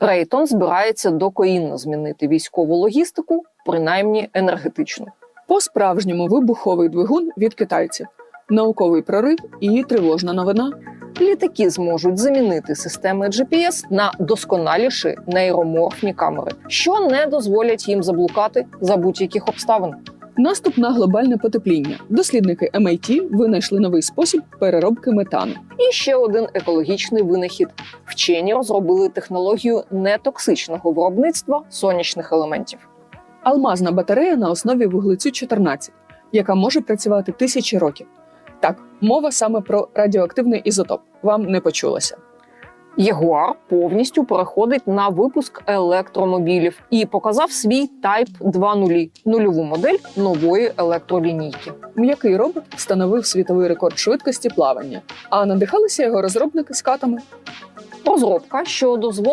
Рейтон збирається докоїнно змінити військову логістику, принаймні енергетичну. По-справжньому вибуховий двигун від китайців, науковий прорив і тривожна новина. Літаки зможуть замінити системи GPS на досконаліші нейроморфні камери, що не дозволять їм заблукати за будь-яких обставин. Наступ на глобальне потепління. Дослідники MIT винайшли новий спосіб переробки метану. І ще один екологічний винахід: вчені розробили технологію нетоксичного виробництва сонячних елементів. Алмазна батарея на основі вуглецю 14, яка може працювати тисячі років. Так, мова саме про радіоактивний ізотоп. Вам не почулося. Ягуар повністю переходить на випуск електромобілів і показав свій Type 2.0 – нульову модель нової електролінійки. М'який робот встановив світовий рекорд швидкості плавання, а надихалися його розробники скатами. Розробка, що дозволить